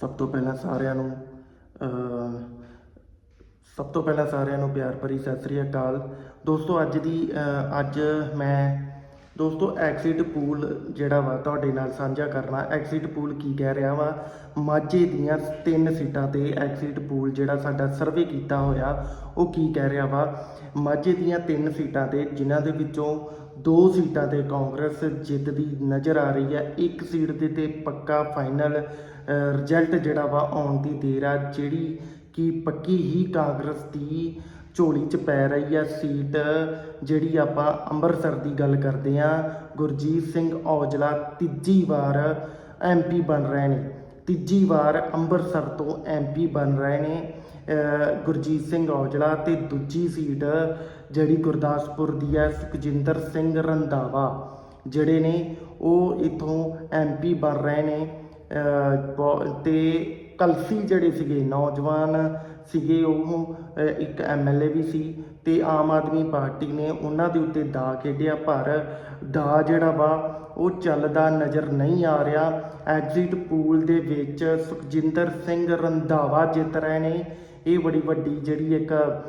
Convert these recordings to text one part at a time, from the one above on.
ਸਭ ਤੋਂ ਪਹਿਲਾਂ ਸਾਰਿਆਂ ਨੂੰ ਸਭ ਤੋਂ ਪਹਿਲਾਂ ਸਾਰਿਆਂ ਨੂੰ ਪਿਆਰ ਭਰੀ ਸਤਿ ਸ੍ਰੀ ਅਕਾਲ। ਦੋਸਤੋ, ਅੱਜ ਦੀ ਅੱਜ ਮੈਂ ਦੋਸਤੋ ਐਗਜ਼ਿਟ ਪੂਲ ਜਿਹੜਾ ਵਾ ਤੁਹਾਡੇ ਨਾਲ ਸਾਂਝਾ ਕਰਨਾ। ਐਗਜ਼ਿਟ ਪੂਲ ਕੀ ਕਹਿ ਰਿਹਾ ਵਾ? ਮਾਝੇ ਦੀਆਂ ਤਿੰਨ ਸੀਟਾਂ ਤੇ ਐਗਜ਼ਿਟ ਪੂਲ ਜਿਹੜਾ ਸਾਡਾ ਸਰਵੇ ਕੀਤਾ ਹੋਇਆ, ਉਹ ਕੀ ਕਹਿ ਰਿਹਾ ਵਾ? ਮਾਝੇ ਦੀਆਂ ਤਿੰਨ ਸੀਟਾਂ ਤੇ, ਜਿਨ੍ਹਾਂ ਦੇ ਵਿੱਚੋਂ ਦੋ ਸੀਟਾਂ ਤੇ ਕਾਂਗਰਸ ਜਿੱਤਦੀ ਨਜ਼ਰ ਆ ਰਹੀ ਹੈ। ਇੱਕ ਸੀਟ ਦੇ ਤੇ ਪੱਕਾ ਫਾਈਨਲ ਰਿਜ਼ਲਟ ਜਿਹੜਾ ਵਾ ਆਉਣ ਦੀ ਦੇਰ ਆ, ਜਿਹੜੀ ਕਿ ਪੱਕੀ ਹੀ ਕਾਂਗਰਸ ਦੀ ਝੋਲੀ 'ਚ ਪੈ ਰਹੀ ਆ ਸੀਟ, ਜਿਹੜੀ ਆਪਾਂ ਅੰਮ੍ਰਿਤਸਰ ਦੀ ਗੱਲ ਕਰਦੇ ਆ ਗੁਰਜੀਤ ਸਿੰਘ ਔਜਲਾ ਤੀਜੀ ਵਾਰ ਐਮਪੀ ਬਣ ਰਹੇ ਨੇ। ਤੀਜੀ ਵਾਰ ਅੰਮ੍ਰਿਤਸਰ ਤੋਂ ਐਮਪੀ ਬਣ ਰਹੇ ਨੇ ਗੁਰਜੀਤ ਸਿੰਘ ਔਜਲਾ ਤੇ ਦੂਜੀ ਸੀਟ, ਜਿਹੜੀ ਗੁਰਦਾਸਪੁਰ ਦੀ ਹੈ, ਸੁਖਜਿੰਦਰ ਸਿੰਘ ਰੰਧਾਵਾ। ਜਿਹੜੇ ਨੇ, ਉਹ ਇਥੋਂ ਐਮਪੀ ਬਣ ਰਹੇ ਨੇ ਬਹੁ- ਤੇ ਕਲਸੀ ਜਿਹੜੇ ਸੀਗੇ, ਨੌਜਵਾਨ ਸੀਗੇ, ਉਹ, ਅਹ, ਇੱਕ ਐਮਐਲਏ ਵੀ ਸੀ ਤੇ ਆਮ ਆਦਮੀ ਪਾਰਟੀ ਨੇ ਉਹਨਾਂ ਦੇ ਉੱਤੇ ਦਾ ਖੇਡਿਆ, ਪਰ ਦਾ ਜਿਹੜਾ ਵਾ, ਉਹ ਚੱਲਦਾ ਨਜ਼ਰ ਨਹੀਂ ਆ ਰਿਹਾ। ਐਗਜ਼ਿਟ ਪੂਲ ਦੇ ਵਿੱਚ ਸੁਖਜਿੰਦਰ ਸਿੰਘ ਰੰਧਾਵਾ ਜਿੱਤ ਰਹੇ ਨੇ। ਇਹ ਬੜੀ ਵੱਡੀ ਜਿਹੜੀ ਇੱਕ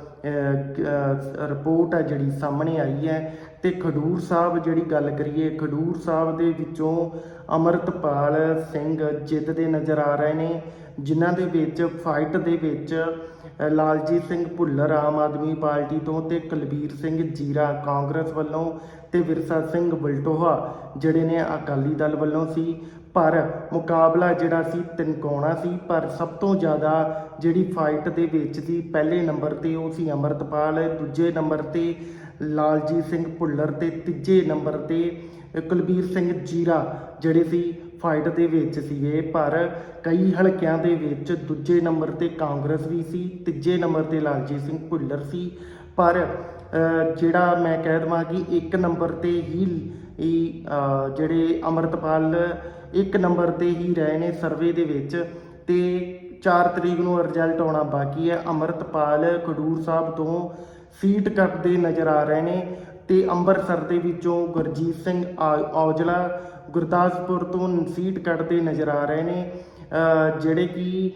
ਰਿਪੋਰਟ ਆ ਜਿਹੜੀ ਸਾਹਮਣੇ ਆਈ ਹੈ। ਤੇ ਖਡੂਰ ਸਾਹਿਬ ਜਿਹੜੀ ਗੱਲ ਕਰੀਏ, ਖਡੂਰ ਸਾਹਿਬ ਦੇ ਵਿੱਚੋਂ ਅਮਰਤਪਾਲ ਸਿੰਘ ਜਿੱਤਦੇ ਨਜ਼ਰ ਆ ਰਹੇ ਨੇ, ਜਿਨ੍ਹਾਂ ਦੇ ਵਿੱਚ ਫਾਈਟ ਦੇ ਵਿੱਚ ਲਾਲਜੀਤ ਸਿੰਘ ਭੁੱਲਰ ਆਮ ਆਦਮੀ ਪਾਰਟੀ ਤੋਂ ਤੇ ਕੁਲਬੀਰ ਸਿੰਘ ਜੀਰਾ ਕਾਂਗਰਸ ਵੱਲੋਂ ਤੇ ਵਿਰਸਾ ਸਿੰਘ ਬਲਟੋਹਾ, ਜਿਹੜੇ ਨੇ ਅਕਾਲੀ ਦਲ ਵੱਲੋਂ ਸੀ। ਪਰ ਮੁਕਾਬਲਾ ਜਿਹੜਾ ਸੀ ਤਿਨਕੋਣਾ ਸੀ, ਪਰ ਸਭ ਤੋਂ ਜ਼ਿਆਦਾ ਜਿਹੜੀ ਫਾਈਟ ਦੇ ਵਿੱਚ ਸੀ, ਪਹਿਲੇ ਨੰਬਰ ਤੇ ਉਹ ਸੀ ਅਮਰਤਪਾਲ, ਦੂਜੇ ਨੰਬਰ ਤੇ ਲਾਲਜੀਤ ਸਿੰਘ ਭੁੱਲਰ ਤੇ ਤੀਜੇ ਨੰਬਰ ਤੇ ਕੁਲਬੀਰ ਸਿੰਘ ਜੀਰਾ ਜਿਹੜੇ ਸੀ ਫਾਈਟ ਦੇ ਵਿੱਚ ਸੀਗੇ, ਪਰ ਕਈ ਹਲਕਿਆਂ ਦੇ ਵਿੱਚ ਦੂਜੇ ਨੰਬਰ ਤੇ ਕਾਂਗਰਸ ਵੀ ਸੀ, ਤੀਜੇ ਨੰਬਰ ਤੇ ਲਾਲਜੀਤ ਸਿੰਘ ਭੁੱਲਰ ਸੀ। ਪਰ ਜਿਹੜਾ ਮੈਂ ਕਹਿ ਦਵਾਂ ਕਿ ਇੱਕ ਨੰਬਰ ਤੇ ਹੀ ਜਿਹੜੇ ਅਮਰਤਪਾਲ ਇੱਕ ਨੰਬਰ ਤੇ ਹੀ ਰਹੇ ਨੇ ਸਰਵੇ ਦੇ ਵਿੱਚ, ਤੇ 4 ਤਰੀਕ ਨੂੰ ਰਿਜ਼ਲਟ ਆਉਣਾ ਬਾਕੀ ਹੈ। ਅਮਰਤਪਾਲ ਖਡੂਰ ਸਾਹਿਬ ਤੋਂ ਸੀਟ ਕੱਟਦੇ ਨਜ਼ਰ ਆ ਰਹੇ ਨੇ। ਤੇ ਅੰਮ੍ਰਿਤਸਰ ਦੇ ਵਿੱਚੋਂ ਗੁਰਜੀਤ ਸਿੰਘ ਆ- ਔਜਲਾ ਗੁਰਦਾਸਪੁਰ ਤੋਂ ਸੀਟ ਕੱਢਦੇ ਨਜ਼ਰ ਆ ਰਹੇ ਨੇ। ਜਿਹੜੇ ਕਿ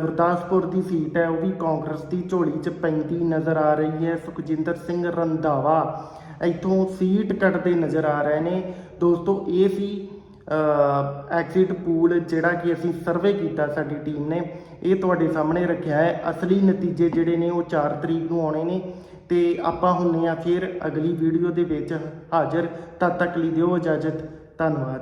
ਗੁਰਦਾਸਪੁਰ ਦੀ ਸੀਟ ਹੈ, ਉਹ ਵੀ ਕਾਂਗਰਸ ਦੀ ਝੋਲੀ 'ਚ ਪੈਂਦੀ ਨਜ਼ਰ ਆ ਰਹੀ ਹੈ। ਸੁਖਜਿੰਦਰ ਸਿੰਘ ਰੰਧਾਵਾ ਇੱਥੋਂ ਸੀਟ ਕੱਢਦੇ ਨਜ਼ਰ ਆ ਰਹੇ ਨੇ। ਦੋਸਤੋ, ਇਹ ਸੀ ਐਕਸਿਟ ਪੂਲ ਜਿਹੜਾ ਕਿ ਅਸੀਂ ਸਰਵੇ ਕੀਤਾ ਸਾਡੀ ਟੀਮ ਨੇ। ਇਹ ਤੁਹਾਡੇ ਸਾਹਮਣੇ ਰੱਖਿਆ ਹੈ। ਅਸਲੀ ਨਤੀਜੇ ਜਿਹੜੇ ਨੇ ਉਹ 4 ਤਰੀਕ ਨੂੰ ਆਉਣੇ ਨੇ। ਤੇ ਆਪਾਂ ਹੁੰਨੇ ਆ ਫਿਰ ਅਗਲੀ ਵੀਡੀਓ ਦੇ ਵਿੱਚ ਹਾਜ਼ਰ। ਤਦ ਤੱਕ ਲਈ ਦਿਓ ਇਜਾਜ਼ਤ। ਧੰਨਵਾਦ।